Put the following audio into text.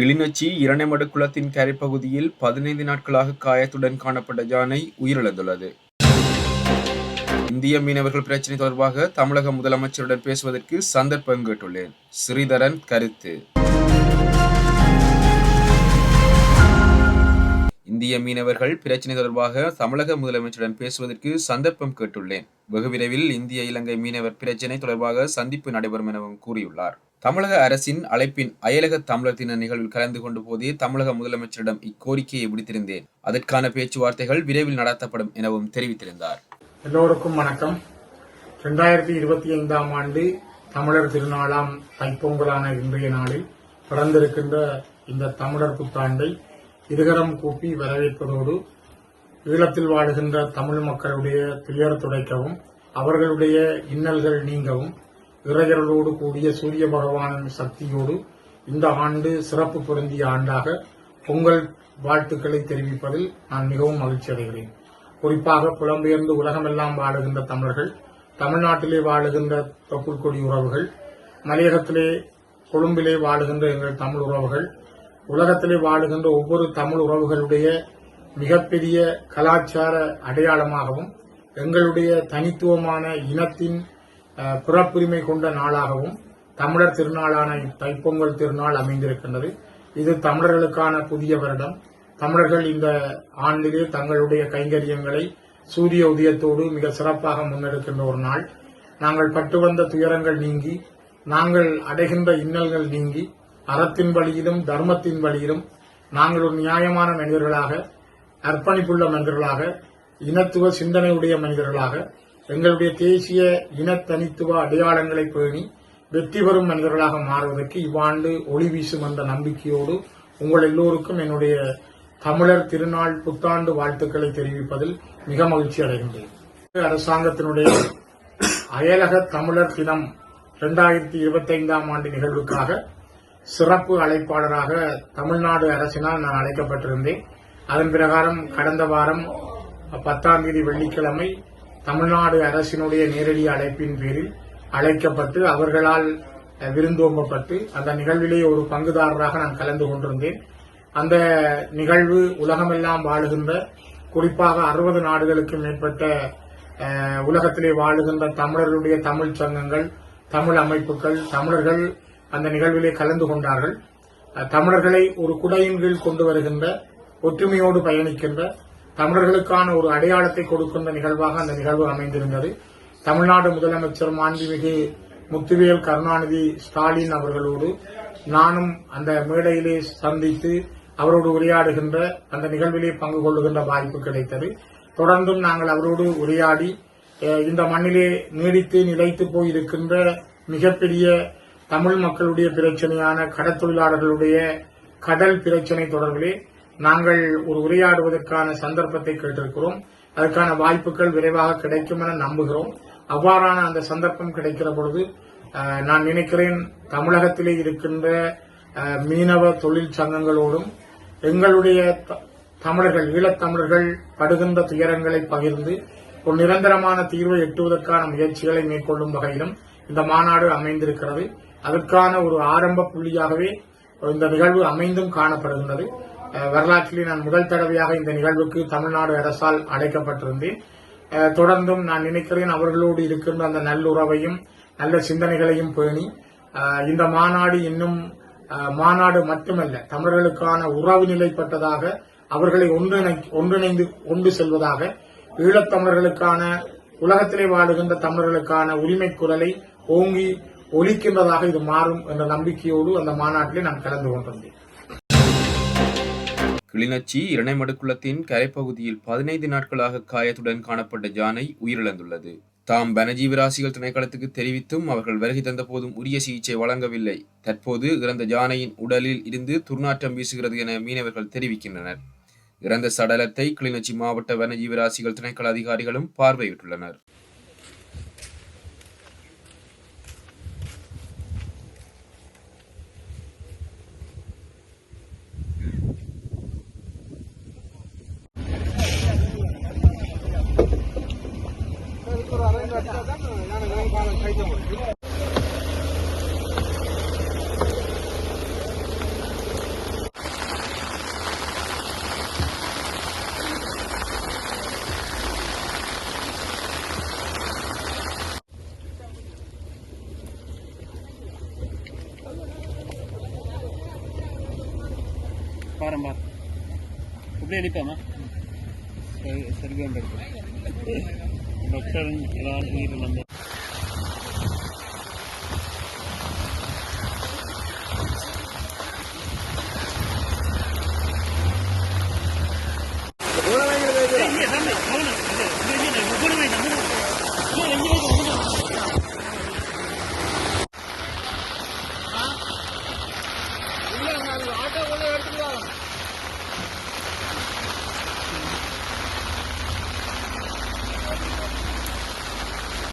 கிளிநொச்சி இரணைமடு குளத்தின் கரைப்பகுதியில் பதினைந்து நாட்களாக காயத்துடன் காணப்பட்ட யானை உயிரிழந்துள்ளது. இந்திய மீனவர்கள் பிரச்சினை தொடர்பாக தமிழக முதலமைச்சருடன் பேசுவதற்கு சந்தர்ப்பம் கேட்டுள்ளேன் ஸ்ரீதரன் கருத்து. இந்திய மீனவர்கள் பிரச்சினை தொடர்பாக தமிழக முதலமைச்சருடன் பேசுவதற்கு சந்தர்ப்பம் கேட்டுள்ளேன் வெகு விரைவில் இந்திய இலங்கை மீனவர் பிரச்சினை தொடர்பாக சந்திப்பு நடைபெறும் எனவும் கூறியுள்ளார். தமிழக அரசின் அழைப்பின் அயலக தமிழர் தின நிகழ்வில் கலந்து கொண்ட போதே தமிழக முதலமைச்சரிடம் இக்கோரிக்கையை விடுத்திருந்தேன். அதற்கான பேச்சுவார்த்தைகள் விரைவில் நடத்தப்படும் எனவும் தெரிவித்திருந்தார். எல்லோருக்கும் வணக்கம். இரண்டாயிரத்தி இருபத்தி ஐந்தாம் ஆண்டு தமிழர் திருநாளாம் தைப்பொங்கலான இன்றைய நாளில் பிறந்திருக்கின்ற இந்த தமிழர் புத்தாண்டை இருகரம் கூப்பி வரவேற்பதோடு ஈழத்தில் வாழுகின்ற தமிழ் மக்களுடைய துயர் துடைக்கவும் அவர்களுடைய இன்னல்கள் நீங்கவும் இறையர்களோடு கூடிய சூரிய பகவானின் சக்தியோடு இந்த ஆண்டு சிறப்பு பொருந்திய ஆண்டாக பொங்கல் வாழ்த்துக்களை தெரிவிப்பதில் நான் மிகவும் மகிழ்ச்சி அடைகிறேன். குறிப்பாக புலம்பெயர்ந்து உலகமெல்லாம் வாழுகின்ற தமிழர்கள் தமிழ்நாட்டிலே வாழுகின்ற தொப்புள் கொடி உறவுகள் மலையகத்திலே கொழும்பிலே வாழுகின்ற எங்கள் தமிழ் உறவுகள் உலகத்திலே வாழுகின்ற ஒவ்வொரு தமிழ் உறவுகளுடைய மிகப்பெரிய கலாச்சார அடையாளமாகவும் எங்களுடைய தனித்துவமான இனத்தின் பிறப்புரிமை கொண்ட நாளாகவும் தமிழர் திருநாளான தைப்பொங்கல் திருநாள் அமைந்திருக்கின்றது. இது தமிழர்களுக்கான புதிய வருடம். தமிழர்கள் இந்த ஆண்டிலே தங்களுடைய கைங்கரியங்களை சூரிய உதயத்தோடு மிக சிறப்பாக முன்னெடுக்கின்ற ஒரு நாள். நாங்கள் பட்டு வந்த துயரங்கள் நீங்கி நாங்கள் அடைகின்ற இன்னல்கள் நீங்கி அறத்தின் வழியிலும் தர்மத்தின் வழியிலும் நாங்கள் ஒரு நியாயமான மனிதர்களாக அர்ப்பணிப்புள்ள மனிதர்களாக இனத்துவ சிந்தனையுடைய மனிதர்களாக எங்களுடைய தேசிய இனத்தனித்துவ அடையாளங்களை பேணி வெற்றி பெறும் மனிதர்களாக மாறுவதற்கு இவ்வாண்டு ஒளி வீசும் என்ற நம்பிக்கையோடு உங்கள் எல்லோருக்கும் என்னுடைய தமிழர் திருநாள் புத்தாண்டு வாழ்த்துக்களை தெரிவிப்பதில் மிக மகிழ்ச்சி அடைகின்றேன். அரசாங்கத்தினுடைய அயலக தமிழர் தினம் இரண்டாயிரத்தி இருபத்தி ஐந்தாம் ஆண்டு நிகழ்வுக்காக சிறப்பு அழைப்பாளராக தமிழ்நாடு அரசினால் நான் அழைக்கப்பட்டிருந்தேன். அதன் பிரகாரம் கடந்த வாரம் பத்தாம் தேதி வெள்ளிக்கிழமை தமிழ்நாடு அரசினுடைய நேரடி அழைப்பின் பேரில் அழைக்கப்பட்டு அவர்களால் விருந்தோம்பப்பட்டு அந்த நிகழ்விலே ஒரு பங்குதாரராக நான் கலந்து கொண்டிருந்தேன். அந்த நிகழ்வு உலகமெல்லாம் வாழுகின்ற குறிப்பாக அறுபது நாடுகளுக்கு மேற்பட்ட உலகத்திலே வாழுகின்ற தமிழர்களுடைய தமிழ் சங்கங்கள் தமிழ் அமைப்புகள் தமிழர்கள் அந்த நிகழ்விலே கலந்து கொண்டார்கள். தமிழர்களை ஒரு குடையின் கீழ் கொண்டு வருகின்ற ஒற்றுமையோடு பயணிக்கின்ற தமிழர்களுக்கான ஒரு அடையாளத்தை கொடுக்கின்ற நிகழ்வாக அந்த நிகழ்வு அமைந்திருந்தது. தமிழ்நாடு முதலமைச்சர் மாண்புமிகு முத்துவேல் கருணாநிதி ஸ்டாலின் அவர்களோடு நானும் அந்த மேடையிலே சந்தித்து அவரோடு உரையாடுகின்ற அந்த நிகழ்விலே பங்கு கொள்ளுகின்ற வாய்ப்பு கிடைத்தது. தொடர்ந்தும் நாங்கள் அவரோடு உரையாடி இந்த மண்ணிலே நீடித்து நிலைத்து போயிருக்கின்ற மிகப்பெரிய தமிழ் மக்களுடைய பிரச்சனையான கடற்தொழிலாளர்களுடைய கடல் பிரச்சனை தொடர்பிலே நாங்கள் ஒரு உரையாடுவதற்கான சந்தர்ப்பத்தை கேட்டிருக்கிறோம். அதற்கான வாய்ப்புகள் விரைவாக கிடைக்கும் என நம்புகிறோம். அவ்வாறான அந்த சந்தர்ப்பம் கிடைக்கிற பொழுது நான் நினைக்கிறேன் தமிழகத்திலே இருக்கின்ற மீனவ தொழில் சங்கங்களோடும் எங்களுடைய த- தமிழர்கள் ஈழத்தமிழர்கள் படுகின்ற துயரங்களை பகிர்ந்து ஒரு நிரந்தரமான தீர்வை எட்டுவதற்கான முயற்சிகளை மேற்கொள்ளும் வகையிலும் இந்த மாநாடு அமைந்திருக்கிறது. அதற்கான ஒரு ஆரம்ப புள்ளியாகவே இந்த நிகழ்வு அமைந்தும் காணப்படுகின்றது. வரலாற்றிலே நான் முதல் தடவையாக இந்த நிகழ்வுக்கு தமிழ்நாடு அரசால் அழைக்கப்பட்டிருந்தேன். தொடர்ந்தும் நான் நினைக்கிறேன் அவர்களோடு இருக்கின்ற அந்த நல்லுறவையும் நல்ல சிந்தனைகளையும் பேணி இந்த மாநாடு இன்னும் மாநாடு மட்டுமல்ல தமிழர்களுக்கான உறவு நிலைப்பட்டதாக அவர்களை ஒன்றிணை ஒன்றிணைந்து கொண்டு செல்வதாக ஈழத்தமிழர்களுக்கான உலகத்திலே வாழுகின்ற தமிழர்களுக்கான உரிமை குரலை ஓங்கி ஒலிக்கின்றதாக இது மாறும் என்ற நம்பிக்கையோடு அந்த மாநாட்டிலே நான் கலந்து கொண்டிருந்தேன். கிளிநொச்சி இரணைமடுக்குளத்தின் கரைப்பகுதியில் பதினைந்து நாட்களாக காயத்துடன் காணப்பட்ட ஜானை உயிரிழந்துள்ளது. தாம் வனஜீவராசிகள் திணைக்களத்துக்கு தெரிவித்தும் அவர்கள் வருகை தந்தபோதும் உரிய சிகிச்சை வழங்கவில்லை. தற்போது இறந்த ஜானையின் உடலில் இருந்து துர்நாற்றம் வீசுகிறது என மீனவர்கள் தெரிவிக்கின்றனர். இறந்த சடலத்தை கிளிநொச்சி மாவட்ட வனஜீவராசிகள் திணைக்கள அதிகாரிகளும் பார்வையிட்டுள்ளனர். பாரம் பார் இப்படியே அடிப்பாமா சரி சரி டாக்டர்களால் உயிரிழந்தார் ஆட்டோ கொண்டு எடுத்துக்கலாம்